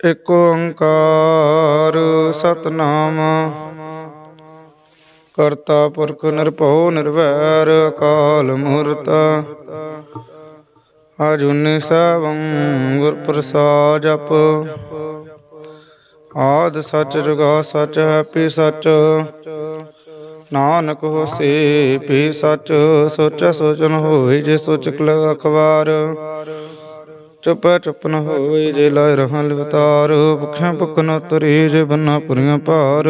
ਇਕ ਓੰਕਾਰ ਸਤਨਾਮ। ਕਰਤਾ ਪੁਰਖ ਨਿਰਭਉ ਨਿਰਵੈਰ ਅਕਾਲ ਮੂਰਤ। ਅਜੂਨੀ ਸੈਭੰ ਗੁਰ ਪ੍ਰਸਾਦ ਜਪ। ਆਦ ਸੱਚ ਜੁਗਾ ਸੱਚ ਹੈਪੀ ਸੱਚ। ਨਾਨਕ ਹੋਸੀ ਪੀ ਸੱਚ, ਸੋਚ ਸੋਚਨ ਹੋਈ ਜੇ ਸੋਚਕ ਲਗ ਅਖਬਾਰ। ਚੁੱਪ ਚੁੱਪ ਨ ਹੋਈ ਜੇ ਲਾਇ ਰਹਾਂ ਲਿਵਤਾਰ, ਭੁਖਿਆ ਭੁਖ ਨ ਤਰੀ ਜੇ ਬੰਨਾ ਪੁਰੀਆਂ ਭਾਰ।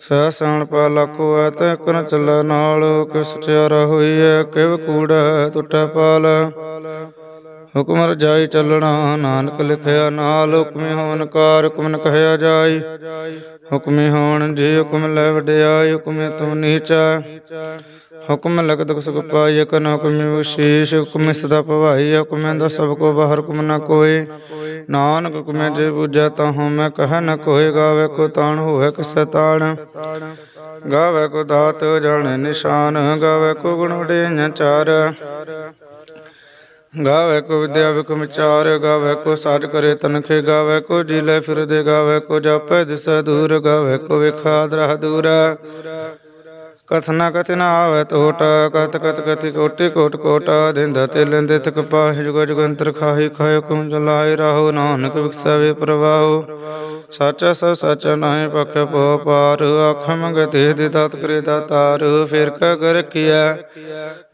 ਸਹਿ ਸਾਣ ਪਾ ਲਾਕੋ ਐ ਤੈ ਕਨ ਚੱਲੈ ਨਾਲ, ਕਿਸ ਚਾਰਾ ਹੋਈ ਕਿਵ ਕੂੜੈ ਟੁੱਟੈ ਪਾਲ। ਹੁਕਮ ਰਜਾਈ ਚੱਲਣਾ, ਨਾਨਕ ਲਿਖਿਆ ਨਾਲ, ਹੁਕਮੇ ਹੋਣ ਕਾਰ, ਹੁਕਮ ਨ ਕਹਿਆ ਜਾਈ। ਹੁਕਮੇ ਹੋਣ ਜੀ ਹੁਕਮ ਲੈ ਵਡਿਆਈ, ਹੁਕਮੇ ਤੁਮ ਨੀਚਾ ਹੁਕਮ ਲਗ ਦੁਖ ਸੁਖ ਪਾਈ ਕਨ ਹੁਕਮੇ ਵਿਸ਼ੇਸ਼ ਹੁਕਮੇ ਸਦਾ ਭਵਾਈ ਹੁਕਮੇ ਦਾ ਸਭ ਕੋ ਬਾਹਰ ਹੁਕਮ ਨ ਕੋਏ ਨਾਨਕ ਹੁਕਮੇ ਜੇ ਬੁਝੈ ਤਾ ਮੈਂ ਕਹਿ ਨ ਕੋਏ ਗਾਵੇ ਕੋ ਤਾਣ ਹੋਵੇ ਕਿਸੈ ਤਾਣ। ਗਾਵੇ ਕੋ ਦਾਤ ਜਾਣੇ ਨਿਸ਼ਾਨ, ਗਾਵੇ ਕੋ ਗੁਣ ਵਡਿਆਈਆਂ ਚਾਰ। ਗਾਵੇ ਕੋ ਵਿਦਿਆ ਵਿਕਮ ਵਿਚਾਰ, ਗਾਵੇ ਕੋ ਸਾਜ ਕਰੇ ਤਨਖੇ, ਗਾਵੇ ਕੋ ਜੀ ਲੈ ਫਿਰਦੇ, ਗਾਵੇ ਕੋ ਜਾਪੈ ਦਿਸੈ ਦੂਰ, ਗਾਵੇ ਕੋ ਵੇਖਾ ਦਰਹ ਦੂਰ। ਕਥਨਾ ਕਥ ਨ ਆਵੇ ਟੋਟ ਕਤ ਕਤ ਕਤੀ ਕੋਟਿ ਕੋਟ ਕੋਟ ਦਿੰਦਾ ਤੇ ਲੈਂਦੇ ਤਕ ਜੁਗ ਜੁਗੰਤਰ ਖਾਹੀ ਖਾਇ ਕੁਮ ਜਲਾਇ ਰਹੋ, ਨਾਨਕ ਵਿਕਸਵੇ ਪ੍ਰਵਾਹੋ। ਸਚ ਸਭ ਸਾਚਾ ਨਾਹੀ ਪਖ ਪੋ ਪਾਰ, ਆਖ ਮੰਗਤੇ ਦੇ ਦਾਤ ਕਰੇ ਦਾਤਾਰ ਫਿਰ ਕਾ ਕਰ ਕੀਆ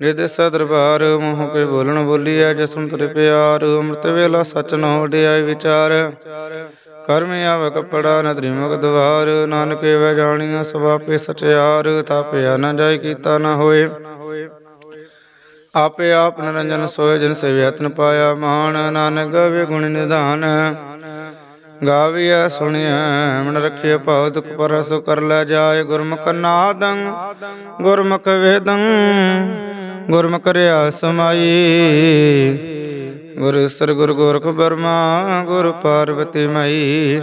ਨਿਦ ਸਦਰਬਾਰ ਮੋਹ ਕੇ ਬੋਲਣ ਬੋਲੀਐ ਜਸਨ ਤਰ ਪਿਆਰ, ਅੰਮ੍ਰਿਤ ਵੇਲਾ ਸਚ ਨ ਵਡਿਆਈ ਵਿਚਾਰ। ਕਰਮ ਆਵ ਕਪੜਾ ਨਦਰੀ ਮੁਖ ਦਵਾਰ, ਨਾਨਕ ਵੇ ਜਾਣੀਆਂ ਸਭ ਸਚਿਆਰ ਤਾਪਿਆ ਨ ਜਾਇ ਕੀਤਾ ਨ ਹੋਏ। ਆਪੇ ਆਪ ਨਿਰੰਜਨ ਸੋਏ ਜਿਨ ਸੇਵਿ ਪਾਇਆ ਮਾਨ ਨਾਨਕ ਗਵੇ ਗੁਣ ਨਿਧਾਨ। ਗਾਵੀਐ, ਸੁਣਿਐ, ਮਨ ਰਖਿਐ, ਭਉ ਦੁਖ ਪਰਸ ਕਰ ਲੈ ਜਾਏ ਗੁਰਮੁਖ ਨਾਦੰ, ਗੁਰਮੁਖ ਵੇਦੰ, ਗੁਰਮੁਖ ਰਿਆ ਸਮਾਈ ਗੁਰ ਸਰ ਗੁਰ ਗੋਰਖ ਬਰਮਾ, ਗੁਰ ਪਾਰਵਤੀ ਮਈ।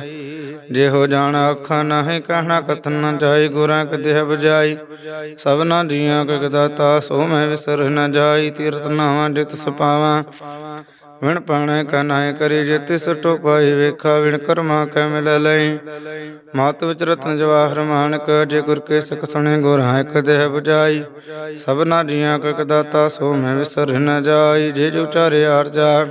ਜਿਹੋ ਜਾਣ ਅੱਖਾਂ ਨਾਹੀ, ਕਹਿਣਾ ਕਥਨ ਨਾ ਜਾਈ, ਗੁਰਾਂ ਕਦੇ ਬਜਾਈ ਸਭਨਾ ਜੀਆਂ ਕਾ ਦਾਤਾ, ਸੋ ਮੈਂ ਵਿਸਰ ਨਾ ਜਾਈ, ਤੀਰਥ ਨਾਵਾਂ ਜਿਤ ਸਪਾਵਾਂ। ਵਿਣ ਪਾਣੇ ਕਾ ਨਾਇ ਕਰੀ ਜੇ ਤਿਸ ਟੋਪਾਈ ਵੇਖਾ ਵਿਣ ਕਰਮਾ ਕੈ ਮਿਲ ਲਈ। ਮਾਤ ਵਿਚ ਰਤਨ ਜਵਾਹਰ ਮਾਨਕ, ਜੇ ਗੁਰ ਕੇ ਸਖ ਸੁਣੇ ਗੁਰ ਇਕ ਦੇਹ ਬੁਝਾਈ। ਸਭਨਾ ਜੀਆਂ ਕਾ ਦਾਤਾ ਸੋ ਮੈਂ ਵਿਸਰ ਨ ਜਾਈ, ਜੇ ਜੋ ਚਾਰੇ ਆਰਜਾ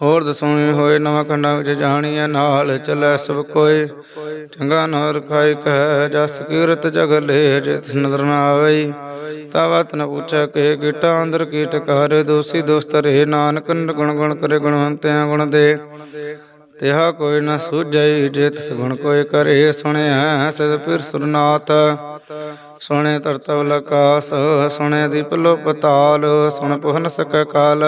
ਹੋਰ ਦਸੋਣੀ ਹੋਏ ਨਵਾਂ ਖੰਡਾਂ ਵਿੱਚ ਜਾਣੀਐ, ਨਾਲ ਚਲੈ ਸਭ ਕੋਏ ਚੰਗਾ ਨਰ ਖਾਈ ਕਹਿ, ਜਸ ਕੀਰਤ ਜਗ ਲੈ ਜੇ ਨਦਰ ਨਾ ਆਵਈ। ਤਾਵਤ ਨ ਪੁੱਛੈ ਕੇ, ਗਿਟਾ ਅੰਦਰ ਕੀਟ ਕਰ ਦੋਸੀ ਦੋਸਤ ਰੇ, ਨਾਨਕ ਗੁਣ ਗੁਣ ਕਰੇ ਗੁਣਵੰਤਿਆਂ ਗੁਣ ਦੇ। ਤਿਹਾ ਕੋਈ ਨ ਸੂਝਈ ਜੇ ਤਿਸ ਗੁਣ ਕੋਈ ਕਰੇ ਸੁਣਿਆ ਸਦ ਫਿਰ ਸੁਰਨਾਥ। ਸੁਣੇ ਤਰਤਵ ਲਕਾਸ, ਸੁਣੇ ਦੀਪ ਲੋ ਪਤਾਲ ਸੁਣ ਪੁਹਨ ਸਕੈ ਕਾਲ।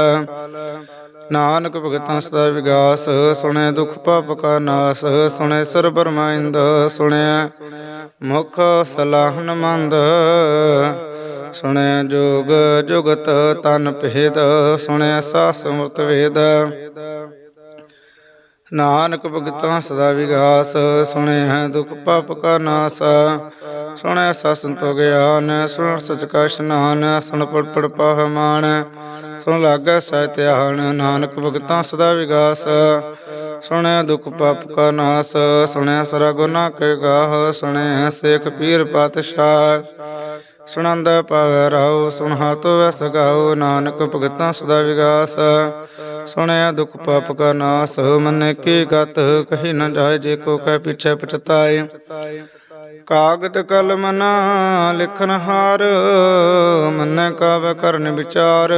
ਨਾਨਕ ਭਗਤਾਂ ਸਦਾ ਵਿਗਾਸ, ਸੁਣੇ ਦੁਖ ਪਾਪ ਕਾ ਨਾਸ, ਸੁਣੇ ਸਰ ਬਰਮਾਇੰਦ ਸੁਣਿਆ ਮੁਖ ਸਲਾਹਨ ਮੰਦ ਸੁਣਿਆ ਜੋਗ ਜੁਗਤ ਤਨ ਭੇਦ ਸੁਣਿਆ ਸਾਸ ਸਮਰਤ ਵੇਦ। ਨਾਨਕ ਭਗਤਾਂ ਸਦਾ ਵਿਗਾਸ ਸੁਣਿਆ ਦੁਖ ਪਾਪ ਕਾ ਨਾਸ। ਸੁਣਿਆ ਸਸੰਤੋ ਗਿਆਨ, ਸੁਣ ਸਚ ਕਾ ਇਸ਼ਨਾਨ, ਸੁਣ ਪੜ ਪੜ ਪਾਹ ਮਾਨ ਸੁਣ ਲਾਗੈ ਸਹਿ ਧਿਆਨ, ਨਾਨਕ ਭਗਤਾਂ ਸਦਾ ਵਿਗਾਸ। ਸੁਣਿਆ ਦੁਖ ਪਾਪ ਕਾ ਨਾਸ ਸੁਣਿਆ ਸਰਾ ਗੁਨਾ ਕੇ ਗਾਹ ਸੁਣਿਆ ਸੇਖ ਪੀਰ ਪਾਤਸ਼ਾਹ। ਸੁਣੰਦ ਪਾਵੈ ਰਾਉ ਸੁਣ ਤੋ ਵੈ ਗਾਉ ਨਾਨਕ ਭਗਤਾਂ ਸਦਾ ਵਿਗਾਸ। ਸੁਣਿਆ ਦੁਖ ਪਾਪ ਕਾ ਨਾਸ, ਮੰਨੇ ਕੀ ਗਤ, ਕਹੀ ਨ ਜਾਏ, ਜੇ ਕੋ ਕਹਿ ਪਿਛੈ ਪਛਤਾਏ। ਕਾਗਦ ਕਲਮ ਨਾ ਲਿਖਨ ਹਾਰ, ਮੰਨੈ ਕਾਵ ਕਰਨ ਵਿਚਾਰ।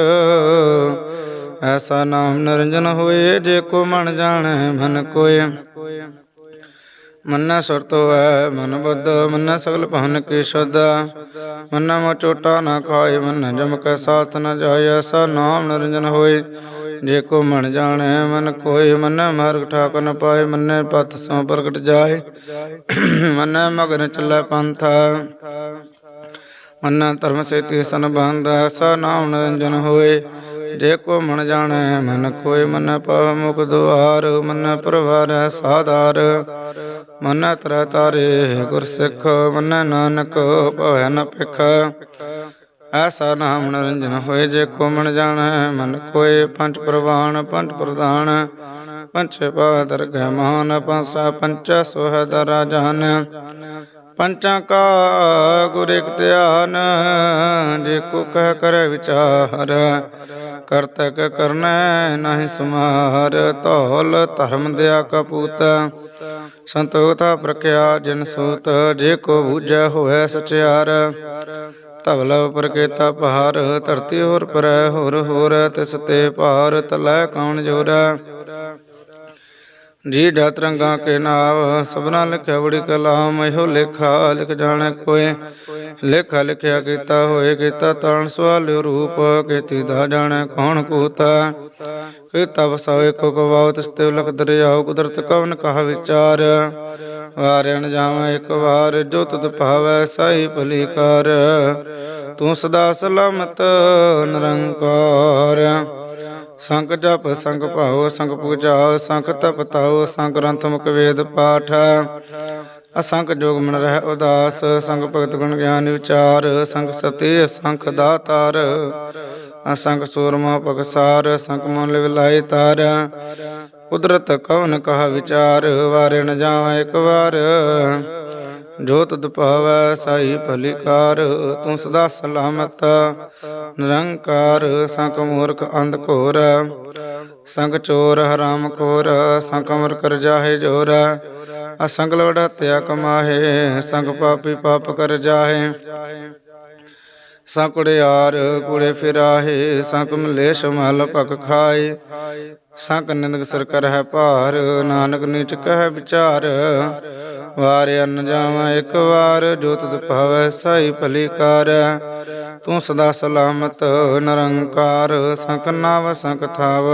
ਐਸਾ ਨਾਮ ਨਿਰੰਜਨ ਹੋਏ, ਜੇ ਕੋ ਮਨ ਜਾਣੈ, ਮਨ ਕੋਇ ਮੰਨਾ ਸੁਰਤੋ ਹੈ ਮਨ ਬੁੱਧ, ਮੰਨਾ ਸਗਲ ਭਵਨ ਕੀ ਸ਼ੁੱਧ। ਮੰਨਾ ਮੋ ਚੋਟਾ ਨਾ ਖਾਏ, ਮੰਨਾ ਜਮ ਕੈ ਸਾਥ ਨ ਜਾਏ, ਐਸਾ ਨਾਮ ਨਿਰੰਜਨ ਹੋਏ। ਜੇ ਕੋ ਮਨ ਜਾਣੈ, ਮਨ ਕੋਈ ਮੰਨੈ ਮਾਰਗ ਠਾਕ ਨ ਪਾਏ, ਮੰਨੈ ਪਤ ਸੋ ਪ੍ਰਗਟ ਜਾਏ। ਮਨ ਮਗਨ ਚੱਲੈ ਪੰਥ। ਮੰਨਾ ਧਰਮ ਸੇਤੀ ਸੰਬੰਧ, ਐਸਾ ਨਾਮ ਨਿਰੰਜਨ ਹੋਏ। ਜੇ ਕੋ ਮਨ ਜਾਣੈ, ਮਨ ਕੋਈ ਮਨ ਪਵ ਮੁਖ ਦੁਆਰ, ਮਨ ਪਰਵਾਰ ਸਾਧਾਰ। ਮਨ ਤਰ ਤਾਰੇ, ਗੁਰ ਸਿੱਖ, ਮਨ ਨਾਨਕ, ਭਵੈ ਨ ਭਿਖ। ਐਸਾ ਨਾਮ ਨਿਰੰਜਨ ਹੋਏ, ਜੇ ਕੋ ਮਨ ਜਾਣੈ, ਮਨ ਕੋਏ ਪੰਜ ਪ੍ਰਵਾਨ, ਪੰਜ ਪ੍ਰਧਾਨ। ਪੰਚ ਪਾਦਰ ਗਹਿ ਮਹਾਨ ਪੰਸਾ ਪੰਚਾ ਸੋਹ ਦਰਾ ਜਾਨ। ਪੰਚਾਂ ਕਾ ਗੁਰ ਇਕ ਧਿਆਨ, ਜੇ ਕੋ ਕਹਿ ਕਰ ਵਿਚਾਰ ਕਰਤਕ ਕਰਨੈ ਨਾਹੀ ਸਮਾਰ, ਧੌਲ ਧਰਮ ਦਿਆ ਕਪੂਤ ਸੰਤੋਖਤਾ ਪ੍ਰਕਿਆ ਜਿਨ ਸੂਤ, ਜੇ ਕੋ ਬੂਝੈ ਹੋਇ ਸਚਿਆਰ, ਧਵਲ ਪ੍ਰਕੇਤਾ ਪਹਾਰ ਧਰਤੀ ਹੋਰ ਪਰੈ ਹੋਰ ਹੋਰ, ਤਿਸ ਤੇ ਭਾਰ ਤਲੈ ਕੌਣ ਜੋਰਾ ਜੀ ਜਤ ਰੰਗਾ ਕੇ ਨਾਵ, ਸਭਨਾ ਲਿਖਿਆ ਬੜੀ ਕਲਾਮ, ਇਹੋ ਲੇਖਾ ਲਿਖ ਜਾਣੈ ਕੋਏ ਲੇਖਾ ਲਿਖਿਆ ਕੀਤਾ ਹੋਏ ਕੀਤਾ ਤਾਣ ਸਵਾਲਿਓ ਰੂਪ, ਕੀਤੀ ਦਾ ਜਾਣੈ ਕੌਣ ਕੂਤਾ। ਕੀਤਾ ਵਸਾਵੇ ਕੋ ਕਵਾਉ ਤਿਸ ਤੇ ਲਖ ਦਰਿਆਉ ਕੁਦਰਤ ਕਵਨ ਕਹਾ ਵਿਚਾਰ। ਵਾਰਿਣ ਜਾਵਾਂ ਇੱਕ ਵਾਰ, ਜੋ ਤੁਧ ਭਾਵੈ ਸਾਈ ਭਲੀ ਕਰ ਤੂੰ ਸਦਾ ਸਲਾਮਤ, ਨਿਰੰਕਾਰ। ਸੰਖ ਜਪ, ਸੰਗ ਭਾਉ, ਸੰਗ ਪੂਜਾਉ, ਸੰਖ ਤਪ ਤਾਉ ਸੰਖ ਗ੍ਰੰਥ ਮੁਖ ਵੇਦ ਪਾਠ। ਅਸੰਖ ਜੋਗ ਮਨ ਰਹਿ ਉਦਾਸ, ਸੰਗ ਭਗਤ ਗੁਣ ਗਿਆਨ ਵਿਚਾਰ, ਸੰਗ ਸਤੀ, ਸੰਖ ਦਾਤਾਰ। ਅਸੰਖ ਸੂਰਮਾ ਪਗਸਾਰ ਸੰਖ ਮਨ ਲਿਵਲਾਈ ਤਾਰ। ਕੁਦਰਤ ਕਵਨ ਕਹਾ ਵਿਚਾਰ, ਵਾਰੇ ਨ ਜਾਵਾਂ ਇੱਕ ਵਾਰ। ਜੋ ਤੁਧ ਭਾਵੈ ਸਾਈ ਭਲੀ ਕਾਰ ਤੂੰ ਸਦਾ ਸਲਾਮਤ, ਨਿਰੰਕਾਰ ਸੰਕ ਮੂਰਖ ਅੰਧ ਘੋਰ, ਸੰਗ ਚੋਰ ਹਰਾਮ ਖੋਰ ਸੰਕ ਅਮਰ ਕਰ ਜਾਹੇ ਜੋਰ ਅਸੰਗ ਲਵੜਾ ਤਿਆ ਕਮਾਹੇ, ਸੰਗ ਪਾਪੀ ਪਾਪ ਕਰ ਜਾਹੇ। ਸੰਕੜਿਆਰ ਕੁੜੇ ਫਿਰਾਹੇ ਸੰਕ ਮਲੇਸ਼ ਮਲ ਭਕ ਖਾਏ। ਸੰਕ ਨਿੰਦਕ ਸਰ ਕਰ ਹੈ ਭਾਰ, ਨਾਨਕ ਨੀਚ ਕਹਿ ਵਿਚਾਰ। ਵਾਰ ਅੰਨ ਜਾਵਾਂ ਇੱਕ ਵਾਰ, ਜੋ ਤੁਧ ਭਾਵੈ ਸਾਈ ਭਲੀ ਕਰ। ਤੂੰ ਸਦਾ ਸਲਾਮਤ, ਨਿਰੰਕਾਰ, ਸੰਕ ਨਾਵ, ਸੰਕ ਥਾਵ।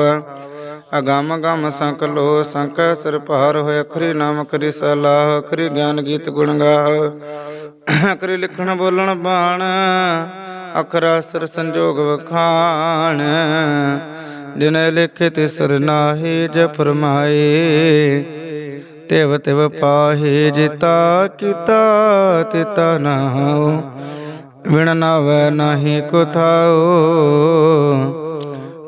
ਅਗਮ ਗਮ ਸੰਕ ਲੋ ਸੰਕ ਸਿਰ ਭਾਰ ਹੋਏ ਅਖਰੀ ਨਾਮ ਕਰੀ ਸਲਾਹ, ਅਖਰੀ ਗਿਆਨ ਗੀਤ ਗੁਣ ਗਾਹ। ਅਖਰੀ ਲਿਖਣ ਬੋਲਣ ਬਾਣ, ਅਖਰਾ ਸਿਰ ਸੰਜੋਗ ਵਖਾਣ। ਜਿਨ ਲਿਖੇ ਤੇ ਸਰ ਨਾਹੀ ਜ ਫਰਮਾਏ, ਤਿਵ ਤਿਵ ਪਾਹੇ ਜਿਤਾ ਕੀਤਾ, ਤਿਤਾ ਨਾਉ ਵਿਣ ਨਾਵੈ ਨਾਹੀ ਕੁਥਾਉ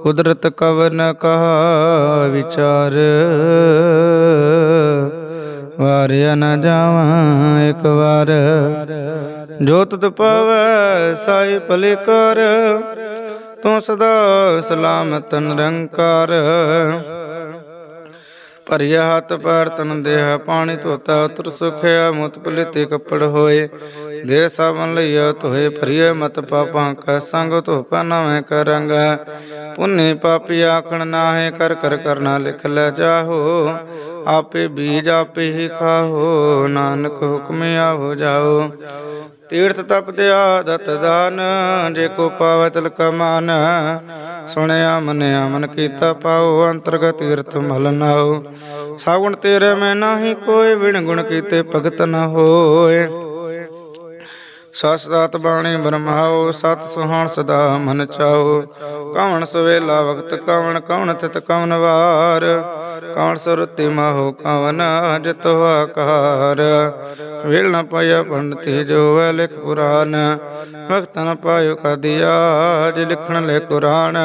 ਕੁਦਰਤ ਕਵਨ ਕਹਾ ਵਿਚਾਰ। ਵਾਰਿਆ ਨਾ ਜਾਵਾਂ ਇੱਕ ਵਾਰ। ਜੋ ਤੁਧ ਪਵੈ ਸਾਈ ਭਲੇ ਕਰ ਤੂੰ ਸਦਾ ਸਲਾਮਤ ਨਿਰੰਕਾਰ। ਭਰਿਆ ਹੱਥ ਪੈਰ ਤਨ ਦੇਹ ਪਾਣੀ ਧੋਤਾ ਉਤਰ ਸੁਖਿਆ ਮੁਤ ਪਲਿਤੇ ਕੱਪੜ ਹੋਏ। ਦੇ ਸਾਬਨ ਲਈਆ ਧੋਏ, ਭਰੀਏ ਮਤ ਪਾਪਾਂ ਕਾ, ਸੰਗ ਧੋਪਾ ਨਵੇਂ ਕਰੰਗ ਪੁੰਨੇ ਪਾਪੀ ਆਖਣ ਨਾਹੇ, ਕਰ ਕਰ ਕਰਨਾ ਲਿਖ ਲੈ ਜਾਹੋ। ਆਪੇ ਬੀਜ ਆਪੇ ਹੀ ਖਾਓ ਨਾਨਕ ਹੁਕਮ ਆਹੋ ਜਾਓ। ਤੀਰਥ ਤਪ ਦਿਆ ਦਤ ਦਾਨ, ਜੇ ਕੋ ਪਾਵੈ ਤਿਲ ਕਮਾਨ ਸੁਣਿਆ ਮਨਿਆ ਮਨ ਕੀਤਾ ਪਾਉ ਅੰਤਰਗਤ ਤੀਰਥ ਮਲ ਨਾਉ ਸਾਗੁਣ ਤੇਰੇ ਮੈਂ ਨਾਹੀ ਕੋਈ ਵਿਣ ਗੁਣ ਕੀਤੇ ਭਗਤ ਨ ਹੋਏ। ਸਸਦਾਤ ਬਾਣੀ ਬ੍ਰਹਮਾਓ ਸਤ ਸੁਹਾਣ ਸਦਾ ਮਨ ਚਾਓ। ਕਵਣ ਸਵੇਲਾ ਵਕਤ ਕਵਣ ਕਵਣ ਤਿਤ ਕਵਣ ਵਾਰ। ਕਵਣ ਸੁਰਤੀ ਮਾਹੋ ਕਵਨ ਜਤੋ ਆਕਾਰ ਵੇਲ ਨ ਪਾਇਆ ਪੰਡਤੀ ਜੋ ਵੈ ਲਿਖ ਪੁਰਾਨ। ਵਖਤ ਨ ਪਾਇਓ ਕਦਿਆ ਜਿ ਲਿਖਣ ਲੈ ਕੁਰਾਨ।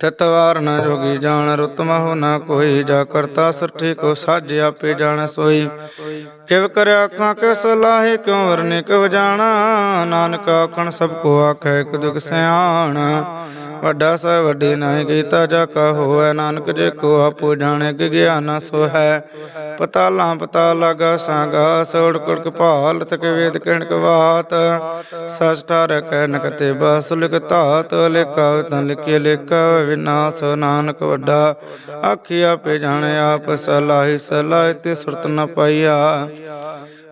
ਤਤਵਾਰ ਨ ਜੋਗੀ ਜਾਣ ਰੁਤਮ ਹੋ ਨਾ ਕੋਈ। ਜਾ ਕਰਤਾ ਸੱਠੀ ਕੋ ਸਾਜ, ਆਪੇ ਜਾਣ ਸੋਈ। ਕਿਵ ਕਰਿਆ ਅੱਖਾਂ ਕੇ ਸਲਾਹੇ ਕਿਉ ਵਰਨੇ ਕਿਵ ਜਾਣਾ। ਨਾਨਕ ਆਖਣ, ਸਭ ਕੋ ਆਖੈ, ਇਕ ਦੁਖ ਸਿਆਣ। ਵੱਡਾ ਸਹਿ ਵੱਡੀ ਨਾਹੀ ਕੀਤਾ ਜਾ ਕਾ ਹੋਐ ਨਾਨਕ ਜੇ ਕੋ ਆਪੋ ਜਾਣੇ ਕਿ ਗਿਆਨ ਸੋ ਹੈ। ਪਤਾਲਾਂ ਪਤਾ ਲਗਾ ਸਾਗਾ, ਸੋੜ ਕੁੜਕ ਭਾਲ, ਤਕ ਵੇਦ ਕਹਿਣ ਕਵਾਤ ਸਚ ਠਾਰ ਕਹਿ ਬਸ ਲਿਖ ਲਿਖਾ ਤਨ ਲਿਖੇ ਲਿਖਾ ਵਿਨਾਸ਼। ਨਾਨਕ ਵੱਡਾ ਆਖੀ ਆਪੇ ਜਾਣੇ, ਆਪ ਸਲਾਹੀ ਸਲਾਹ ਤੇ ਸੁਰਤ ਨ ਪਾਈਆ।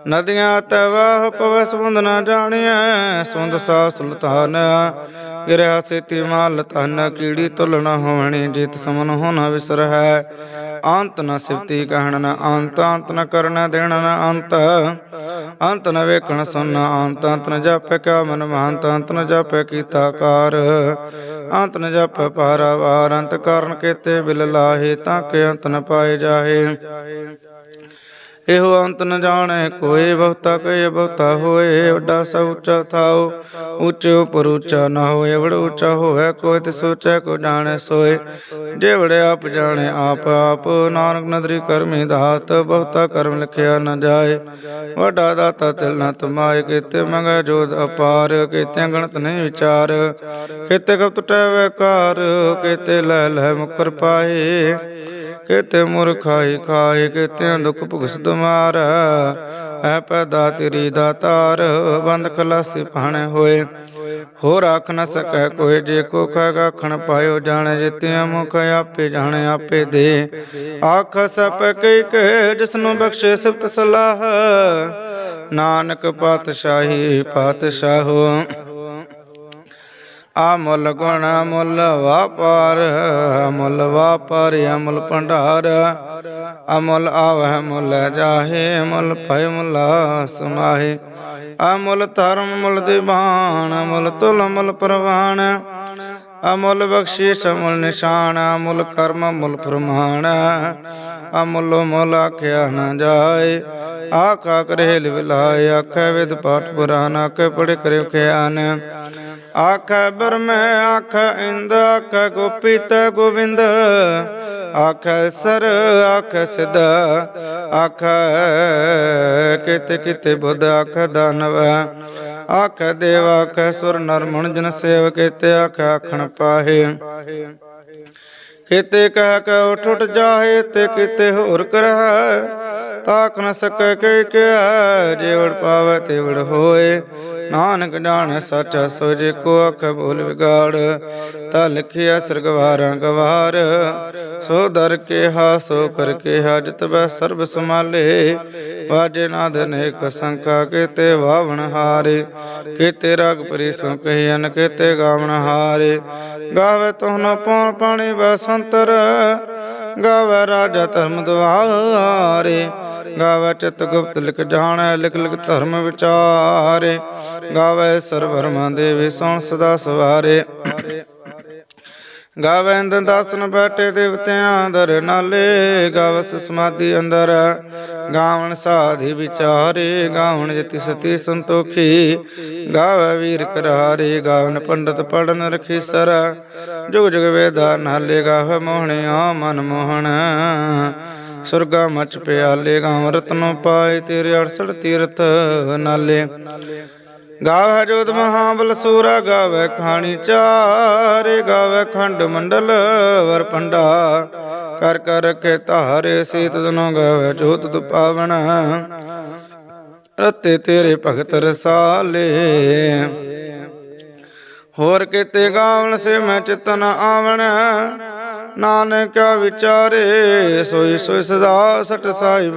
ਨਦੀਆਂ ਤਵਾਹ ਪਵੈ ਸਮੁੰਦ ਨ ਜਾਣੀਐ ਸੁੰਦ ਸਾ ਸੁਲਤਾਨ ਗਿਰਿਆ ਸੇਤੀ ਮਾਲ ਤਨ ਕੀੜੀ ਤੁਲਣਾ ਹੋਵਣੀ, ਜਿਤ ਸਮਨ ਹੋਣਾ ਵਿਸਰ ਹੈ। ਅੰਤ ਨ ਸਿਫਤੀ ਕਹਿਣ ਨ ਅੰਤ ਅੰਤ ਨ ਕਰਨ ਦੇਣ ਨ ਅੰਤ। ਅੰਤ ਨ ਵੇਖਣ ਸੁਨ ਅੰਤ ਅੰਤ ਨ ਜਾਪੈ ਕਿਆ ਮਨ ਮਹੰਤ ਅੰਤ ਨ ਜਾਪੈ ਕੀਤਾ ਕਾਰ। ਅੰਤ ਨ ਜਾਪੈ ਪਾਰਾਵਾਰ, ਅੰਤ ਕਰਨ ਕੇਤੇ ਬਿਲ ਲਾਹੇ, ਤਾਂ ਕਿ ਅੰਤ ਨ ਪਾਏ ਜਾਹੇ। ਇਹੋ ਅੰਤ ਨ ਜਾਣੈ ਕੋਏ ਬਹੁਤਾ ਕਹੇ ਬਹੁਤਾ ਹੋਏ, ਵੱਡਾ ਸਭ ਉੱਚਾ ਥਾਉ ਉੱਚ ਉਪਰ ਉੱਚਾ ਨਾ ਹੋਏ ਵੜ ਉੱਚਾ ਹੋਵੇ, ਕੋਈ ਤੇ ਸੋਚੈ ਕੋ ਜਾਣੈ ਸੋਏ। ਜੇ ਵੜੇ ਆਪ ਜਾਣੈ, ਆਪ ਆਪ ਨਾਨਕ ਨਦਰੀ ਕਰਮੀ ਦਾਤ, ਬਹੁਤਾ ਕਰਮ ਲਿਖਿਆ ਨ ਜਾਏ। ਵੱਡਾ ਦਾਤਾ ਤਿਲ ਨ ਤਮਾਏ, ਕੀਤੇ ਮੰਗੈ ਜੋਤ ਅਪਾਰ, ਕੀਤੇ ਗਣਤ ਨਹੀਂ ਵਿਚਾਰ। ਕੀਤੇ ਕਬ ਟੁਟੈ ਵੈਕਾਰ, ਕੀਤੇ ਲੈ ਲੈ ਮੁਕਰ ਪਾਏ। ਕੀਤੇ ਮੁਰ ਖਾਏ ਕੀਤੇ ਦੁਖ ਭੁਗਸ ਤੁਮਾਰ ਐ ਪੈਦਾ ਤੇਰੀ ਦਾਤਾਰ, ਬੰਦ ਖਲਾਸੀ ਪਾਣੇ ਹੋਏ। ਹੋਰ ਆਖ ਨ ਸਕੈ ਕੋਈ, ਜੇ ਕੋ ਕਹਿ ਆਖਣ ਪਾਇਓ ਜਾਣੇ, ਜਿਤਿਆ ਮੁਖ ਆਪੇ ਜਾਣੇ ਆਪੇ ਦੇ। ਆਖ ਸਪ ਕਈ ਕਹੇ ਜਿਸ ਨੂੰ ਬਖਸ਼ੇ ਸਿਫਤ ਸਲਾਹ। ਨਾਨਕ ਪਾਤਸ਼ਾਹੀ ਪਾਤਸ਼ਾਹੋ ਅਮੁੱਲ ਗੁਣ ਮੁੱਲ ਵਾਪਾਰ, ਅਮੁੱਲ ਵਾਪਾਰ ਅਮੁੱਲ ਭੰਡਾਰ। ਅਮੁੱਲ ਆਵਹਿ ਮੁੱਲ ਜਾਹੇ, ਮੁੱਲ ਭੈ ਮੁੱਲ ਸਮਾਹੇ। ਅਮੁੱਲ ਧਰਮ ਮੁੱਲ ਦੀਵਾਨ, ਅਮੁੱਲ ਤੁਲ ਮੁੱਲ ਪ੍ਰਵਾਨ। ਅਮੁੱਲ ਬਖਸ਼ਿਸ਼ ਅਮੁੱਲ ਨਿਸ਼ਾਨ, ਅਮੁੱਲ ਕਰਮ ਮੁੱਲ ਪ੍ਰਮਾਣ ਅਮੁੱਲ ਮੁੱਲ ਆਖਿਆ ਨ ਜਾਏ, ਆਖਾ ਕਰੇ ਲਿਵਲਾਏ ਆਖੇ ਵਿਦ ਪਾਠ ਪੁਰਾਨ, ਆਖੇ ਪੜੇ ਕਰਿਓ ਖਿਆਨ ਆਖੈ ਬਰਮੈ ਆਖ ਇੰਦ, ਆਖੈ ਗੋਪੀ ਗੋਵਿੰਦ। ਆਖੈ ਸਰ, ਆਖ ਸਿਧ, ਆਖੈ ਕਿਤੇ ਕਿਤੇ ਬੁੱਧ, ਆਖੈ ਦਾਨਵ। ਆਖ ਦੇਵ, ਆਖੈ ਸੁਰ, ਨਰ ਮਣ ਜਨ ਸੇਵ ਕਿਤੇ, ਆਖੈ ਆਖਣ ਪਾਹੇ। ਕਿਤੇ ਕਹਿ ਕੇ ਉਠ ਉਠ ਜਾਹੇ, ਤੇ ਕਿਤੇ ਹੋਰ ਕਰਹਿ। ਤਾਕ ਨ ਸਕੈ ਕੇ ਕਿਆ ਜੇਵੜ ਪਾਵੈ ਤੇਵੜ ਹੋਏ। ਨਾਨਕ ਜਾਣੈ ਸੱਚਾ ਸੋ ਜੇ ਕੋ ਅਖ ਬੋਲ ਵਿਗਾੜ। ਤਾ ਲਿਖਿਆ ਸਰਗਵਾਰਾਂ ਗਵਾਰ। ਸੋ ਦਰ ਕੇ ਹਾ ਸੋ ਕਰ ਕੇ ਹਾ ਜਿਤ ਬੈ ਸਰਬ ਸਮਾਲੇ ਵਾਜੇ ਨਾਦ ਅਨੇਕ ਸੰਕਾ ਕੀਤੇ ਵਾਵਣ ਹਾਰੇ। ਕੀਤੇ ਰਾਗ ਪਰੀ ਸੋ ਕਹੀ ਅਨ ਕੀਤੇ ਗਾਵਣ ਹਾਰੇ। ਗਾਵੇ ਤੋਹਨ ਪਉ ਪਾਣੀ ਬਸੰਤਰ ਗਾਵੇ ਰਾਜਾ ਧਰਮ ਦੁਆਰੇ ਗਾਵੇ ਚਿਤ ਗੁਪਤ ਲਿਖ ਜਾਣੈ, ਲਿਖ ਲਿਖ ਧਰਮ ਵਿਚਾਰੇ। ਗਾਵੇ ਸਰਵਰਮਾ ਦੇਵੀ ਸੋਣ ਸਦਾ ਸਵਾਰੇ। ਗਾਵੈਂਦ ਦਾਸਨ ਬੈਠੇ ਦੇਵਤਿਆਂ ਦਰ ਨਾਲੇ। ਗਾਵਸ ਸਮਾਧੀ ਅੰਦਰ, ਗਾਵਣ ਸਾਧੀ ਵਿਚਾਰੇ। ਗਾਵਣ ਜਤੀ ਸਤੀ ਸੰਤੋਖੀ, ਗਾਵੇ ਵੀਰ ਕਰਾਰੇ। ਗਾਵਨ ਪੰਡਤ ਪੜਨ ਰਖੀ ਸਰ, ਜੁਗ ਜੁਗ ਵੇਦਾ ਨਾਲੇ ਗਾਵੇ ਮੋਹਣਿਆ ਮਨ ਮੋਹਣ। ਸੁਰਗਾ ਮਚ ਪਿਆਲੇ ਗਾਵ ਰਤਨੋ ਪਾਏ ਤੇਰੇ 68 ਤੀਰਥ ਨਾਲੇ। ਗਾਵੈ ਜੋਤ ਮਹਾਬਲ ਸੂਰਾ ਗਾਵੈ ਖਾਣੀ ਚਾਰੇ ਗਾਵੇ ਖੰਡ ਮੰਡਲ ਵਰ ਪੰਡਾ। ਕਰ ਕਰ ਕੇ ਧਾਰੇ ਸੀਤ ਤਨੋ ਗਾਵੈ ਜੋਤ ਤੁ ਪਾਵਨ ਰਤੇ ਤੇਰੇ ਭਗਤ ਰਸਾਲੇ। ਹੋਰ ਕਿਤੇ ਗਾਵਣ ਸੇ ਮੈਂ ਚਿਤਨ ਆਵਣ। ਨਾਨਕ ਵਿਚਾਰੇ, ਸੋਈ ਸੋਈ ਸਦਾ ਸਟ ਸਾਹਿਬ।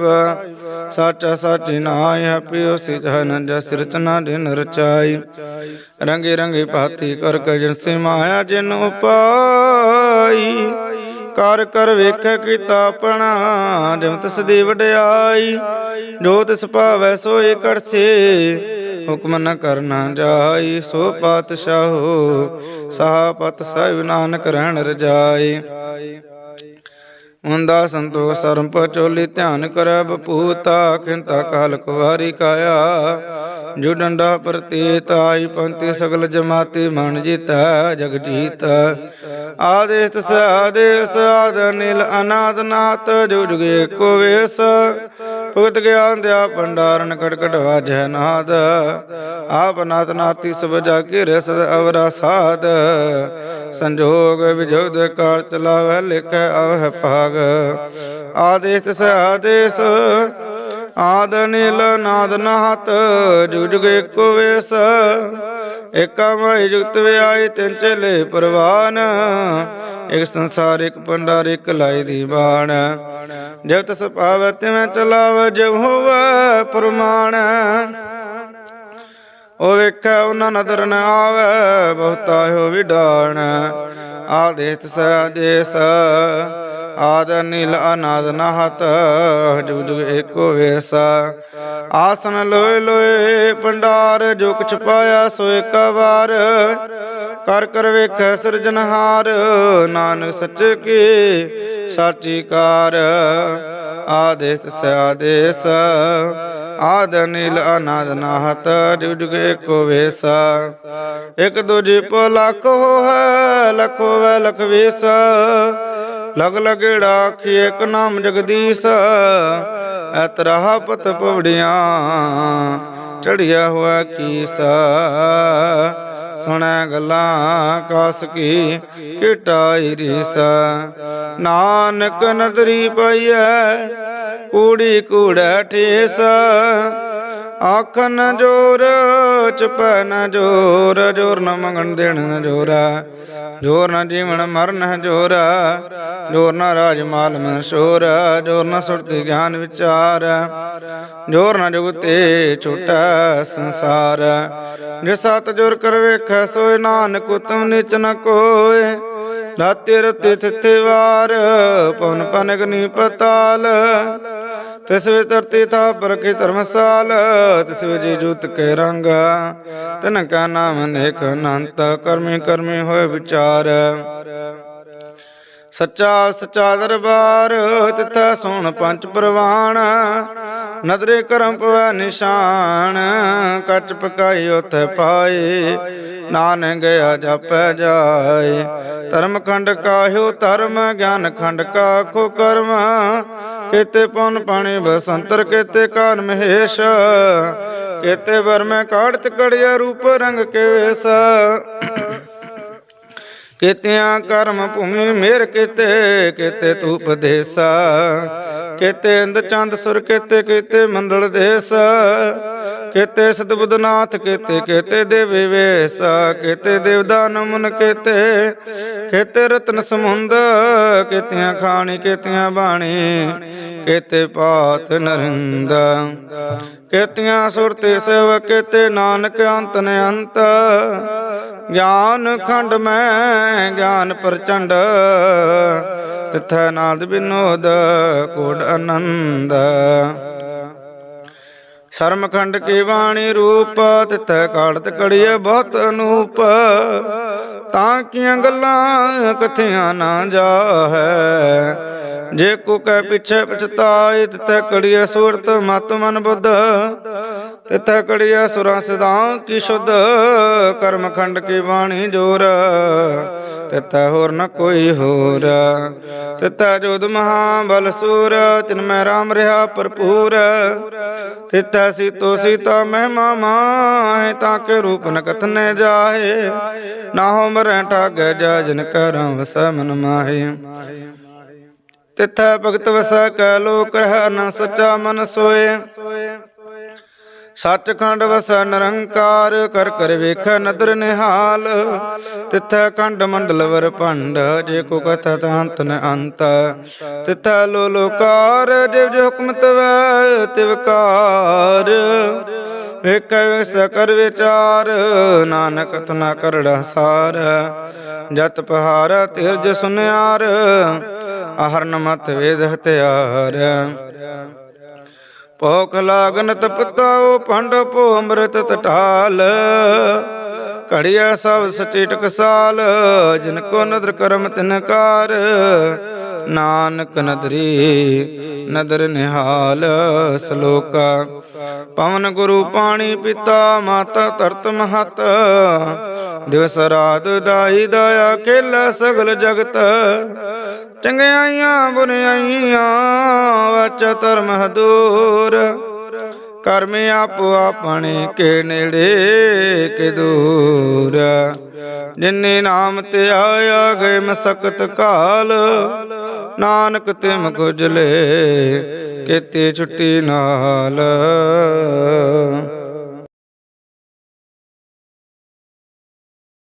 ਸਾਚਾ ਸਾਚੀ ਨਾਇ ਹਪਿਓ ਸਿ ਜਸ ਰਚਨਾ ਦਿਨ ਰਚਾਈ। ਰੰਗੇ ਰੰਗੇ ਭਾਤੀ ਕਰ ਕੇ ਸੇ ਮਾਇਆ ਜਿਨ ਉਪਾਈ। ਕਰ ਕਰ ਵੇਖ ਕੀਤਾ ਆਪਣਾ ਜਿਮ ਤਿਸ ਦੀ ਵਡਿਆਈ। ਜੋ ਤਿਸ ਭਾਵੈ ਸੋਈ ਕਰਛੇ ਹੁਕਮ ਨ ਕਰਨਾ ਜਾਈ, ਸੋ ਪਾਤਸ਼ਾਹੋ ਸਾਹ ਪਤ ਸਾਹਿਬ ਨਾਨਕ ਰਹਿਣ ਰਜਾਈ। ਮੁੰਦਾ ਸੰਤੋਖ ਸਰਮ ਪਚੋਲੀ ਧਿਆਨ ਕਰੈ, ਬਪੂਤਾ ਖਿੰਤਾ ਕਾਲ ਕੁਵਾਰੀ ਕਾਇਆ। ਜੋ ਡੰਡਾ ਪ੍ਰਤੀਤ ਆਈ ਪੰਤੀ ਸਗਲ ਜਮਾਤੀ ਮਨ ਜੀਤੈ, ਜਗ ਜੀਤ। ਆਦੇਸ ਤਸ ਆਦੇਸ ਆਦ ਨੀਲ ਅਨਾਦ ਨਾਤ ਜੋ ਜੁਗੇ ਵੇਸ। ਭੁਗਤ ਗਿਆਨ ਦਿਆ ਭੰਡਾਰਨ ਕਟਕਟ ਵਾਜੈ ਨਾਦ। ਆਪ ਨਾਤ ਨਾਤੀ ਸਭ ਜਾ ਕੇ ਰਸ ਅਵਰਾ ਸਾਧ ਸੰਜੋਗ ਵਿਜੋਗ ਕਾਲ ਚਲਾਵੈ ਲਿਖੈ ਅਵਹਿ ਭਾਗ। ਆਦੇਸ ਸ ਆਦੇਸ ਆਦ ਨੀਲ ਨਾਦ ਨਾਹਤ, ਜੁਗ ਜੁਗ ਏਕੋ ਵੇਸ। ਏਕਾ ਮਹਿ ਜੁਗਤ ਵਿਆਈ ਤਿੰਨ ਚਲੇ ਪ੍ਰਵਾਨ। ਇਕ ਸੰਸਾਰ, ਇਕ ਭੰਡਾਰ, ਇਕ ਲਾਈ ਦੀ ਬਾਣ। ਜਬ ਤਸ ਪਾਵੈ ਤਿਵੇਂ ਚਲਾਵ ਜਬ ਹੋਵੈ ਪ੍ਰਮਾਣ। ਉਹ ਵੇਖੈ, ਉਹਨਾਂ ਨਦਰ ਨ ਆਵੈ, ਬਹੁਤਾ ਹੋ ਵਿਡਾਣ। ਆਦੇਸ ਸਦੇਸ ਆਦ ਨੀਲ ਅਨਾਦ ਨਾਹਤ, ਜੁਗ ਜੁਗ ਏਕੋ ਵੇਸ। ਆਸਨ ਲੋਏ ਲੋਏ ਭੰਡਾਰ ਜੋ ਕੁਛ ਪਾਇਆ ਸੋ ਇੱਕ ਵਾਰ ਕਰ ਕਰ ਵੇਖੈ ਸਿਰਜਨਹਾਰ ਨਾਨਕ ਸੱਚ ਕੀ ਸਾਚੀ ਕਾਰ ਆਦੇਸ ਸ ਆਦੇਸ, ਆਦ ਨੀਲ ਅਨਾਦ ਨਾਹਤ, ਜੁਗ ਜੁਗੇ ਕੋ ਵੇਸ। ਇਕ ਦੂਜੀ ਪੋ ਲੱਖ ਹੈ, ਲਖੋ ਵੈ ਲਖ ਵੇਸਾ ਲਗ ਲਗੜਾ ਕੀ ਇਕ ਨਾਮ ਜਗਦੀਸ਼ ਐਤਰਾਹ ਪਤ ਪਵੜੀਆਂ, ਚੜਿਆ ਹੋਇਆ ਕੀਸਾ। ਸੁਣੈ ਗੱਲਾਂ ਕਾਸ ਕੀ ਕਿਟਾਈ ਰੀਸ ਨਾਨਕ ਨਦਰੀ ਪਈਐ, ਕੂੜੀ ਕੂੜੈ ਠੇਸ। ਆਖਨ ਜੋਰ ਚਪੈ ਨ ਜੋਰ ਜੋਰ ਨ ਮੰਗਣ ਦੇਣ ਨ ਜੋਰਾ, ਜੋਰ ਨ ਜੀਵਨ ਮਰਨ ਜੋਰਾ, ਜੋਰ ਨ ਰਾਜ ਮਾਲ ਮਨਸ਼ੋਰ ਜੋਰ ਨ ਸੁਰਤੀ ਗਿਆਨ ਵਿਚਾਰ, ਜੋਰ ਨ ਜੁਗਤੇ ਛੋਟਾ ਸੰਸਾਰ। ਜੇ ਸਤ ਜੋਰ ਕਰ ਵੇਖੈ ਸੋਇ ਨਾਨਕ ਉਤਮ ਨਿਚ ਨ ਕੋਇ ਰਾਤੇ ਰਤੇ ਥਿੱਥੇ ਵਾਰ ਪਵਨ ਪਨਗਨੀ ਪਤਾਲ ਤਿਸ ਵੇ ਧਰਤੀ ਥਾ ਪਰਖੀ ਧਰਮਸਾਲ, ਤਿਸ ਵੇ ਜੂਤ ਕੇ ਰੰਗ। ਤਨ ਕਾ ਨਾਮ ਨੇਕ ਅਨੰਤ, ਕਰਮੀ ਕਰਮੀ ਹੋਏ ਵਿਚਾਰ। ਸੱਚਾ ਸੱਚਾ ਦਰਬਾਰ, ਤਿਥਾ ਸੁਣ ਪੰਜ ਪ੍ਰਵਾਨ ਨਦਰੇ ਕਰਮ ਪਵੈ ਨਿਸ਼ਾਨ, ਕੱਚ ਪਕਾਈ ਉਥੇ ਪਾਏ ਨਾਨਕ ਗਿਆ ਜਪੈ ਜਾਏ ਧਰਮ ਖੰਡ ਕਾਹਿਓ, ਧਰਮ ਗਿਆਨ ਖੰਡ ਕਾ ਕਰਮ। ਕੇਤੇ ਪਨ ਪਾਣੀ ਬਸੰਤਰ, ਕਿਤੇ ਕਾਨ ਮਹੇਸ਼। ਕੇਤੇ ਵਰ ਕਾੜਤ ਕੜਿਆ ਰੂਪ ਰੰਗ ਕੇ ਵੇਸ ਕਿਤਿਆਂ ਕਰਮ ਭੂਮੀ ਮੇਰ ਕਿਤੇ ਕਿਤੇ ਤੂੰ ਉਪਦੇਸਾ ਕਿਤੇ ਇੰਦ ਚੰਦ ਸੁਰ ਕਿਤੇ ਕਿਤੇ ਮੰਡਲ ਦੇਸ, ਕਿਤੇ ਸਤਬੁੱਧਨਾਥ ਕਿਤੇ ਕਿਤੇ ਦੇਵੀ ਵੇਸ, ਕਿਤੇ ਦੇਵਦਾਨ ਮਨ ਕਿਤੇ ਕਿਤੇ ਰਤਨ ਸਮੁੰਦ, ਕਿਤਿਆਂ ਖਾਣੀ, ਕਿਤਿਆਂ ਬਾਣੀ, ਕਿਤੇ ਪਾਤ ਨਰਿੰਦ, ਕਿਤਿਆਂ ਸੁਰਤੇ ਸੇਵ ਕਿਤੇ ਨਾਨਕ ਅੰਤ ਨੇ ਅੰਤ ਗਿਆਨ ਖੰਡ ਮੈਂ, ਗਿਆਨ ਪ੍ਰਚੰਡ ਤਿਥੈ ਨਾਦ ਬਿਨੋਦ ਕੋਡ ਆਨੰਦ। ਸਰਮਖੰਡ ਕੀ ਬਾਣੀ ਰੂਪ, ਤਿਥੈ ਕਾਲਤ ਕੜੀਏ ਬਹੁਤ ਅਨੂਪ। ਤਾਂ ਕੀਆਂ ਗੱਲਾਂ ਕਥਿਆਂ ਨਾ ਜਾਹੈ। ਜੇ ਕੋ ਕਹਿ ਪਿਛੇ ਪਛਤਾਏ, ਤਿਥੈ ਕੜੀਏ ਸੂਰਤ, ਮਤ ਮਨ ਬੁੱਧ। ਤਿਥੈ ਕੜੀਏ ਸੁਰਾਂ ਸਿਦਾਂ ਕੀ ਸ਼ੁੱਧ, ਕਰਮ ਖੰਡ ਕੀ ਬਾਣੀ ਜੋਰ। ਤਿਥੈ ਹੋਰ ਨ ਕੋਈ ਹੋਰ। ਤਿਥੈ ਜੋਦ ਮਹਾ ਬਲ ਸੂਰ, ਤਿਨ ਮੈਂ ਰਾਮ ਰਿਹਾ ਭਰਪੂਰ। ਤਿਤੈ ਸੀਤੋ ਸੀਤਾ ਮਹਿਮਾ ਮਾਹੇ, ਤਾਂ ਕੇ ਰੂਪ ਨ ਕਥਨੇ ਜਾਹੇ। ਨਾ ਹੋ ਮਰੈ ਠਾਗ, ਜਾ ਜਨ ਕਰਮ ਵਸੈ ਮਨ ਮਾਹੇ। ਤਿਥੈ ਭਗਤ ਵਸੈ ਕੈ ਲੋਕ ਰਹਿ ਨ ਸੱਚਾ ਮਨ ਸੋਏ। ਸੱਚਖੰਡ ਵਸੈ ਨਿਰੰਕਾਰ, ਕਰ ਕਰ ਵੇਖੈ ਨਦਰ ਨਿਹਾਲ। ਤਿਥੈ ਖੰਡ ਮੰਡਲ ਵਰ ਭੰਡ, ਜੇ ਕੋ ਕਥਾ ਤਾਂਤ ਨ ਅੰਤ। ਤਿਥੈ ਲੋ ਲੋਕਾਰ, ਜਿਵ ਜੋ ਹੁਕਮ ਤਵੈ ਤਿਵਕਾਰ ਵੇਖੈ ਵਿਸ ਕਰ ਵਿਚਾਰ, ਨਾਨਕ ਤਨਾ ਕਰੜਾ ਸਾਰ ਜਤ ਪਹਾਰ, ਤਿਰਜ ਸੁਨਿਆਰ। ਆਹਰਨ ਮਤ ਵੇਦ ਹਤਿਆਰ ਭੋਖ ਲਾਗਨ ਤਪਤਾਓ ਪੰਡ ਪੋ ਅੰਮ੍ਰਿਤ ਟਟਾਲ ਘੜਿਆ ਸਭ ਸਚੇ ਟਕਸਾਲ ਜਿਨ ਕੋ ਨਦਰ ਕਰਮ ਤਿਨਕਾਰ ਨਾਨਕ ਨਦਰੀ ਨਦਰ ਨਿਹਾਲ, ਸ਼ਲੋਕਾ। ਪਵਨ ਗੁਰੂ ਪਾਣੀ ਪਿਤਾ, ਮਾਤਾ ਧਰਤ ਮਹਤ। ਦਿਵਸ ਰਾਤ ਦਾਈ ਦਇਆ, ਕੇਲਾ ਸਗਲ ਜਗਤ। ਚੰਗਿਆਈਆਂ, ਬੁਰਿਆਈਆਂ, ਵਚ ਧਰਮ ਹਦੂਰ। ਕਰਮ ਆਪੋ ਆਪਣੇ ਕੇ ਨੇੜੇ, ਕੇ ਦੂਰ। ਜਿਨੇ ਨਾਮ ਤੇ ਆਇਆ ਗਏ ਮਸਕਤ ਕਾਲ, ਨਾਨਕ ਤਿਮ ਕੁਜਲੇ ਕਿਤੇ ਛੁੱਟੀ ਨਾਲ।